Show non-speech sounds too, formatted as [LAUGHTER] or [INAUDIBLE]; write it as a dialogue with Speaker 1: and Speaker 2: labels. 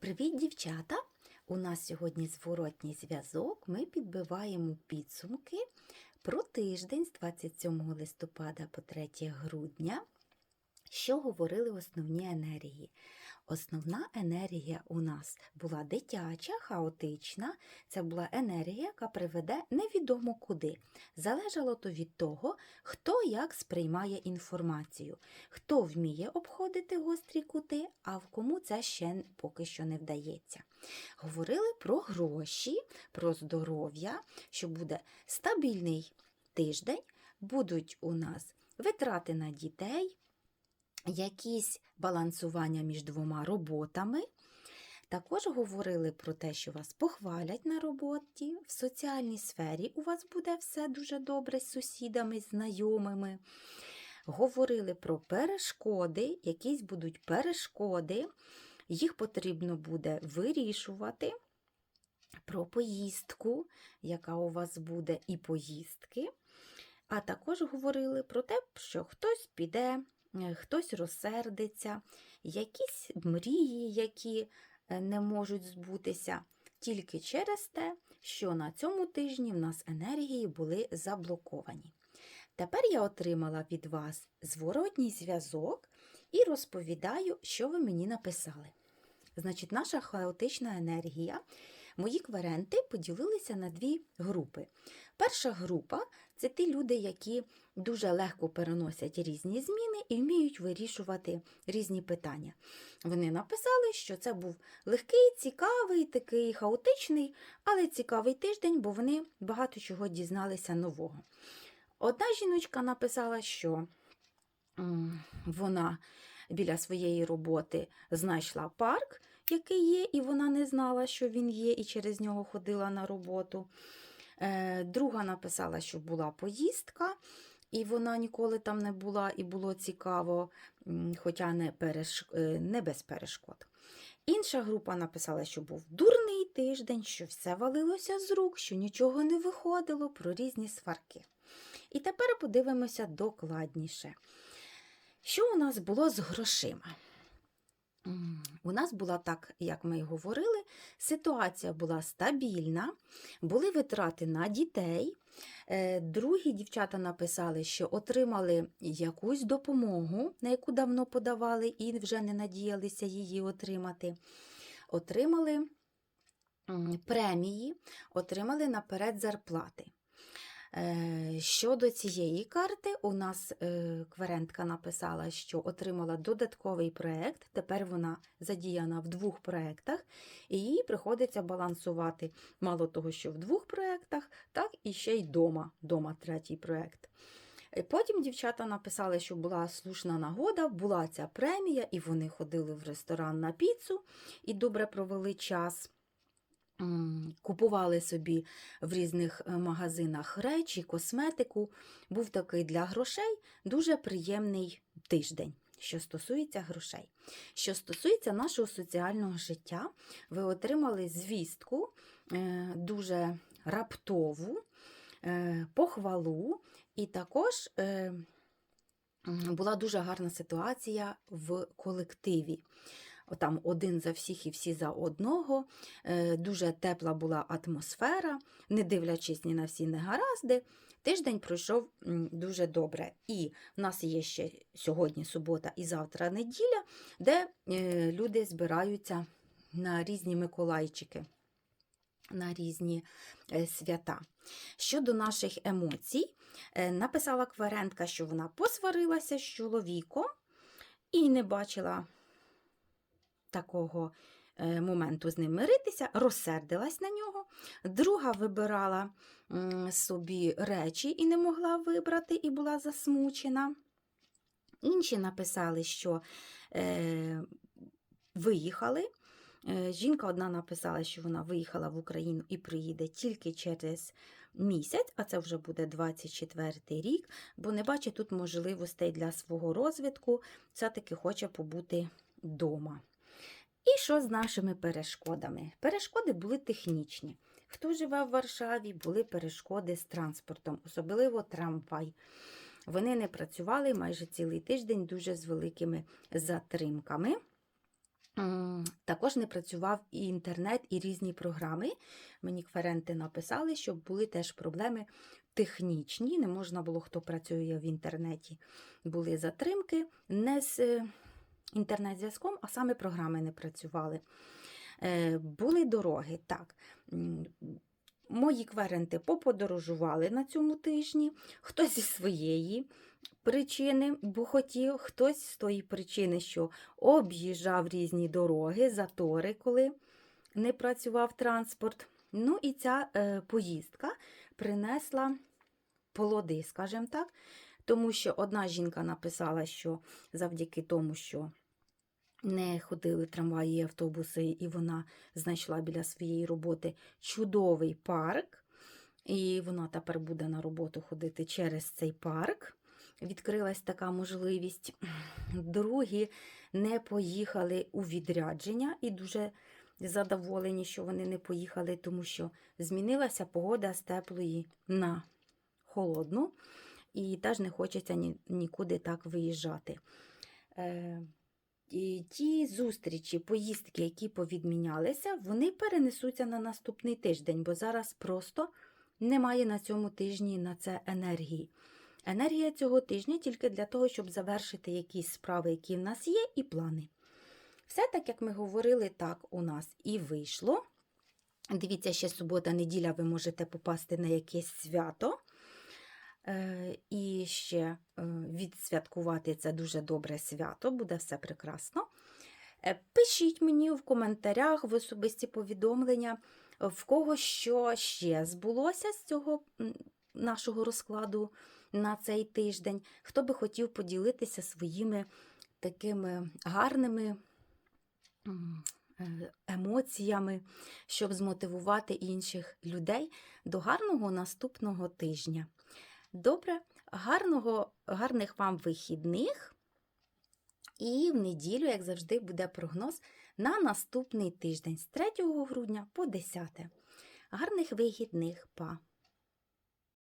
Speaker 1: Привіт, дівчата! У нас сьогодні зворотній зв'язок. Ми підбиваємо підсумки про тиждень з 27 листопада по 3 грудня. Що говорили основні енергії? Основна енергія у нас була дитяча, хаотична. Це була енергія, яка приведе невідомо куди. Залежало то від того, хто як сприймає інформацію, хто вміє обходити гострі кути, а в кому це ще поки що не вдається. Говорили про гроші, про здоров'я, що буде стабільний тиждень, будуть у нас витрати на дітей якісь балансування між двома роботами. Також говорили про те, що вас похвалять на роботі, в соціальній сфері у вас буде все дуже добре з сусідами, знайомими. Говорили про перешкоди, якісь будуть перешкоди, їх потрібно буде вирішувати. Про поїздку, яка у вас буде, і поїздки. А також говорили про те, що хтось піде, хтось розсердиться, якісь мрії, які е, не можуть збутися, тільки через те, що на цьому тижні в нас енергії були заблоковані. Тепер я отримала від вас зворотній зв'язок і розповідаю, що ви мені написали. Значить, наша хаотична енергія, мої кверенти поділилися на дві групи. Перша група це ті люди, які дуже легко переносять різні зміни і вміють вирішувати різні питання. Вони написали, що це був легкий, цікавий, такий хаотичний, але цікавий тиждень, бо вони багато чого дізналися нового. Одна жіночка написала, що вона біля своєї роботи знайшла парк, який є, і вона не знала, що він є, і через нього ходила на роботу. Е, Друга написала, що була поїздка, і вона ніколи там не була, і було цікаво, хоча не, переш... е, не без перешкод. Інша група написала, що був дурний тиждень, що все валилося з рук, що нічого не виходило про різні сварки. І тепер подивимося докладніше. Що у нас було з грошима? У нас була так, як ми й говорили, ситуація була стабільна, були витрати на дітей. Е, Другі дівчата написали, що отримали якусь допомогу, на яку давно подавали і вже не надіялися її отримати. Отримали премії, отримали наперед зарплати. Е, Щодо цієї карти, у нас е, кверентка написала, що отримала додатковий проєкт. Тепер вона задіяна в двох проєктах, і їй приходиться балансувати мало того, що в двох проєктах, так і ще й дома, дома третій проєкт. Е, Потім дівчата написали, що була слушна нагода, була ця премія, і вони ходили в ресторан на піцу і добре провели час. Купували собі в різних е, магазинах речі, косметику. Був такий для грошей дуже приємний тиждень, що стосується грошей. Що стосується нашого соціального життя, ви отримали звістку е, дуже раптову, е, похвалу, і також була дуже гарна ситуація в колективі. Там один за всіх і всі за одного. Е, Дуже тепла була атмосфера, не дивлячись ні на всі негаразди. Тиждень пройшов дуже добре. І в нас є ще сьогодні субота і завтра неділя, де е, люди збираються на різні Миколайчики, на різні е, свята. Щодо наших емоцій, написала Кверентка, що вона посварилася з чоловіком і не бачила такого е, моменту з ним миритися, розсердилась на нього. Друга вибирала собі речі і не могла вибрати, і була засмучена. Інші написали, що е, виїхали. Е, Жінка одна написала, що вона виїхала в Україну і приїде тільки через місяць, а це вже буде 24 рік, бо не бачить тут можливостей для свого розвитку, все-таки хоче побути вдома. І що з нашими перешкодами? Перешкоди були технічні. Хто живе в Варшаві, були перешкоди з транспортом, особливо трамвай. Вони не працювали майже цілий тиждень дуже з великими затримками. Також не працював і інтернет, і різні програми. Мені кверенти написали, що були теж проблеми технічні. Не можна було, хто працює в інтернеті. Були затримки не з інтернет-зв'язком, а саме програми не працювали. Е, Були дороги, так. Мої кверенти поподорожували на цьому тижні, хтось зі своєї причини, бо хотів, хтось з тої причини, що об'їжджав різні дороги, затори, коли не працював транспорт. Ну і ця е, поїздка принесла плоди, скажімо так, тому що одна жінка написала, що завдяки тому, що не ходили трамваї і автобуси, і вона знайшла біля своєї роботи чудовий парк. І вона тепер буде на роботу ходити через цей парк. Відкрилась така можливість. [CLEARS THROAT] Другі не поїхали у відрядження і дуже задоволені, що вони не поїхали, тому що змінилася погода з теплої на холодну, і теж не хочеться ні, нікуди так виїжджати. Ті зустрічі, поїздки, які повідмінялися, вони перенесуться на наступний тиждень, бо зараз просто немає на цьому тижні на це енергії. Енергія цього тижня тільки для того, щоб завершити якісь справи, які в нас є, і плани. Все так, як ми говорили, так у нас і вийшло. Дивіться, ще субота-неділя ви можете попасти на якесь свято. Е, І ще е, відсвяткувати це дуже добре свято, буде все прекрасно. Е, Пишіть мені в коментарях в особисті повідомлення, в кого що ще збулося з цього нашого розкладу на цей тиждень. Хто би хотів поділитися своїми такими гарними емоціями, щоб змотивувати інших людей до гарного наступного тижня. Добре, гарного, гарних вам вихідних. І в неділю, як завжди, буде прогноз на наступний тиждень з 3 грудня по 10. Гарних вихідних, па!